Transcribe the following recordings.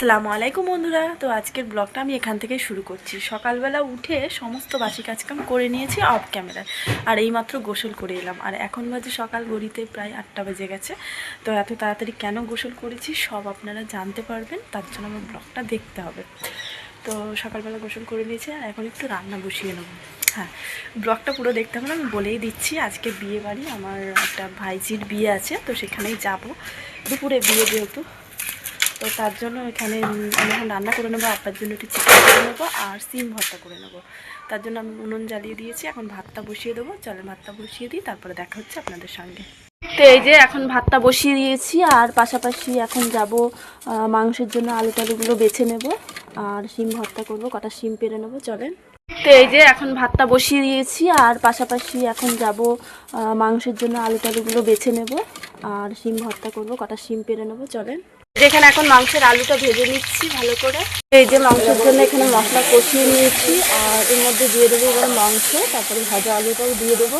আসসালামু আলাইকুম বন্ধুরা। তো আজকের ব্লগটা আমি এখান থেকে শুরু করছি। সকালবেলা উঠে সমস্ত বাসি কাজকাম করে নিয়েছি অফ ক্যামেরায় আর এইমাত্র গোসল করে এলাম। আর এখন বাজে সকাল গড়িতে প্রায় আটটা বেজে গেছে। তো এত তাড়াতাড়ি কেন গোসল করেছি সব আপনারা জানতে পারবেন। তার জন্য আমার ব্লগটা দেখতে হবে। তো সকালবেলা গোসল করে নিয়েছি আর এখন একটু রান্না বসিয়ে নেব। হ্যাঁ ব্লগটা পুরো দেখতে হবে আমি বলেই দিচ্ছি। আজকে বিয়ে বাড়ি আমার একটা ভাইজির বিয়ে আছে, তো সেখানেই যাব। দুপুরে বিয়ে যেহেতু তো তার জন্য এখানে আমি এখন রান্না করে নেব আপার জন্য একটু চিকেন করে নেব আর সিম ভর্তা করে নেব। তার জন্য আমি উনুন জ্বালিয়ে দিয়েছি, এখন ভাতটা বসিয়ে দেবো। চলে ভাতটা বসিয়ে দিই, তারপরে দেখা হচ্ছে আপনাদের সঙ্গে। তো এই যে এখন ভাতটা বসিয়ে দিয়েছি, আর পাশাপাশি এখন যাব মাংসের জন্য আলু টালুগুলো বেছে নেব, আর সিম ভর্তা করব, কটা সিম পেরে নেব, চলেন। তো এই যে এখন ভাতটা বসিয়ে দিয়েছি, আর পাশাপাশি এখন যাব মাংসের জন্য আলু টালুগুলো বেছে নেব, আর সিম ভর্তা করব, কটা সিম পেরে নেব, চলেন। যেখানে এখন মাংসের আলুটা ভেজে নিচ্ছি ভালো করে। এই যে মাংসের জন্য এখানে মশলা কষিয়ে নিয়েছি, আর এর মধ্যে দিয়ে দেবো এবার মাংস, তারপরে ভাজা আলুটাও দিয়ে দেবো।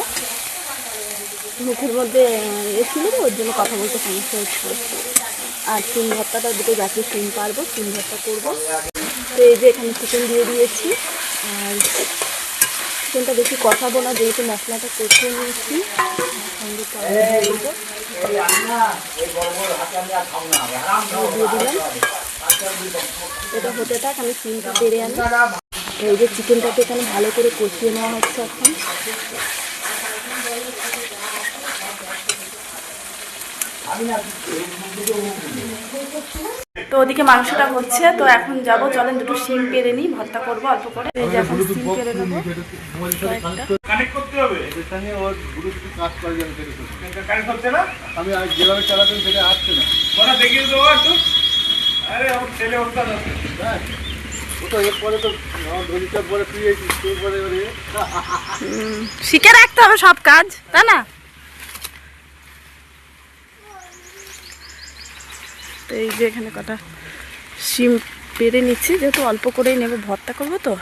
মুখের মধ্যে এসেছিল ওর জন্য কথা বলতে সমস্যা হচ্ছে আর সিম ভর্তাটা দুটো গাছে সিম পারব সিম ভর্তা করব। তো এই যে এখানে চিকেন দিয়ে দিয়েছি, আর চিকেনটা বেশি কষাবো না, যেহেতু মশলাটা কষিয়ে নিয়েছি। এটা হতে থাক, আমি চিনটা বেড়ে আনি। এই যে চিকেনটাকে এখানে ভালো করে কষিয়ে নেওয়া হচ্ছে এখন। তো ওদিকে মাংসটা হচ্ছে তো এখন যাব। চলেন দুটো সিম পেরে নিই ভর্তা করব অল্প করে। এই যে এখন সিম পেরে নেব। কানেক্ট করতে হবে? এখানে ওর ব্লুটুথ কাজ করে যাবে সেটা কানেক্ট হচ্ছে না? আমি আজ যেভাবে চালাতেন সেটা আসছে না। দেখিয়ে দেবো একটু আরে আমার ছেলে ওস্তাদ আছে। ও তো এরপরে তো আমার পরে তুই এই তুই পরে শিখে রাখতে হবে সব কাজ তাই না? তো এই যে এখানে কটা সিম পেরে নিচ্ছি, যেহেতু অল্প করেই নেব, ভর্তা করব তো।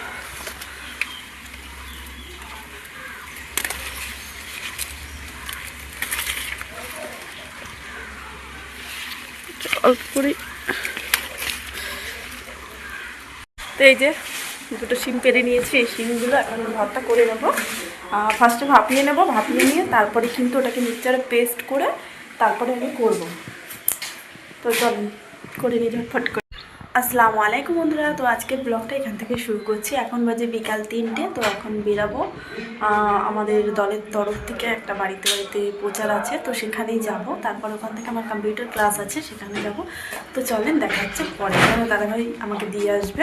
অল্প করে তো এই যে দুটো সিম পেরে নিয়েছি, এই সিমগুলো এখন ভর্তা করে নেব। ফার্স্টে ভাপিয়ে নেব ভাপিয়ে নিয়ে তারপরে কিন্তু ওটাকে মিক্সচারে পেস্ট করে তারপরে আমি করব। তো চলুন করে নিই, ঝটফট করে। আসসালামু আলাইকুম বন্ধুরা, তো আজকের ব্লগটা এখান থেকে শুরু করছি। এখন বাজে বিকাল তিনটে, তো এখন বেরাবো। আমাদের দলের তরফ থেকে একটা বাড়িতে বাড়িতে প্রচার আছে, তো সেখানেই যাব। তারপর ওখান থেকে আমার কম্পিউটার ক্লাস আছে, সেখানে যাব। তো চলেন, দেখা হচ্ছে পরে। দাদাভাই আমাকে দিয়ে আসবে।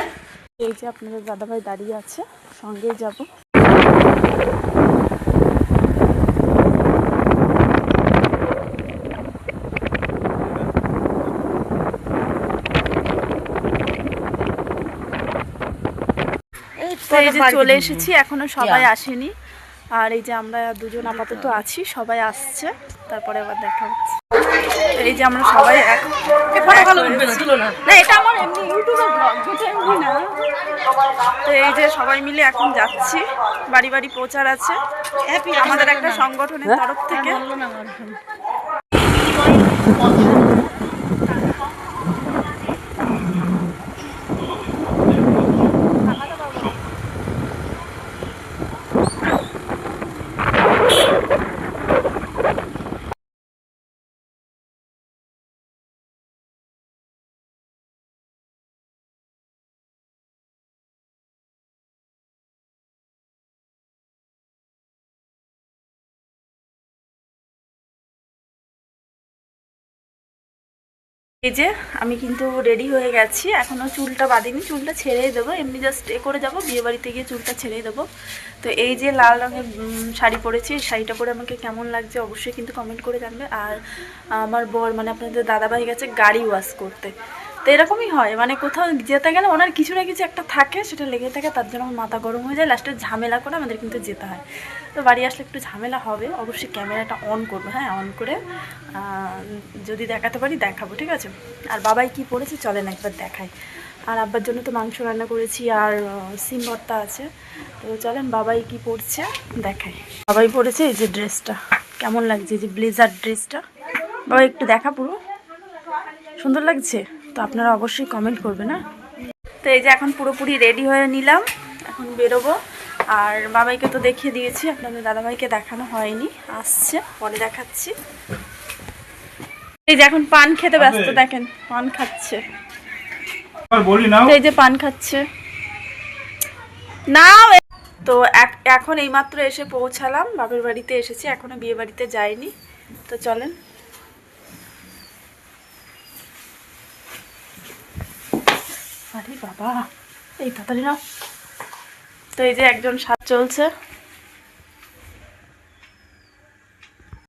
এই যে আপনাদের দাদাভাই দাঁড়িয়ে আছে, সঙ্গেই যাব। তো এই যে চলে এসেছি এখনও সবাই আসেনি। আর এই যে আমরা দুজন আপাতত আছি সবাই আসছে তারপরে আবার দেখা হচ্ছে। এই যে আমরা সবাই এক- না এটা আমার এমনি ইউটিউবে ব্লগ না। তো এই যে সবাই মিলে এখন যাচ্ছি বাড়ি বাড়ি প্রচার আছে। আমাদের একটা সংগঠনের তরফ থেকে। এই যে, আমি কিন্তু রেডি হয়ে গেছি। এখনও চুলটা বাঁধিনি, চুলটা ছেড়েই দেবো। এমনি জাস্ট এ করে যাব, বিয়ে বাড়িতে গিয়ে চুলটা ছেড়েই দেবো। তো এই যে লাল রঙের শাড়ি পরেছি শাড়িটা পরে আমাকে কেমন লাগছে অবশ্যই কিন্তু কমেন্ট করে জানবে। আর আমার বর মানে আপনাদের দাদাভাই গেছে গাড়ি ওয়াশ করতে। তো এরকমই হয়। মানে কোথাও যেতে গেলে ওনার কিছু না কিছু একটা থাকে, সেটা লেগে থাকে, তার জন্য আমার মাথা গরম হয়ে যায়। লাস্টে ঝামেলা করে আমাদের কিন্তু যেতে হয়। তো বাড়ি আসলে একটু ঝামেলা হবে, অবশ্যই ক্যামেরাটা অন করব হ্যাঁ অন করে যদি দেখাতে পারি দেখাবো, ঠিক আছে? আর বাবাই কি পড়েছে চলেন একবার দেখাই। আর আব্বার জন্য তো মাংস রান্না করেছি, আর সিম ভর্তা আছে। তো চলেন বাবাই কি পড়ছে দেখাই। বাবাই পড়েছে এই যে ড্রেসটা কেমন লাগছে এই যে ব্লেজার ড্রেসটা বাবা একটু দেখা পুরো। সুন্দর লাগছে? তো আপনারা অবশ্যই কমেন্ট করবেন না তো এই যে এখন পুরোপুরি রেডি হয়ে নিলাম এখন বেরোবো। আর বাবাইকে তো দেখিয়ে দিয়েছি আপনাদের দাদাভাইকে দেখানো হয়নি আসছে পরে দেখাচ্ছি। এই যে এখন পান খেতে ব্যস্ত দেখেন পান খাচ্ছে। এই যে পান খাচ্ছে। না তো এখন এইমাত্র এসে পৌঁছালাম বাপের বাড়িতে এসেছি এখনও বিয়ে বাড়িতে যাইনি। তো চলেন আরে বাবা এই তাড়াতাড়ি না তো এই যে একজন সাথ চলছে।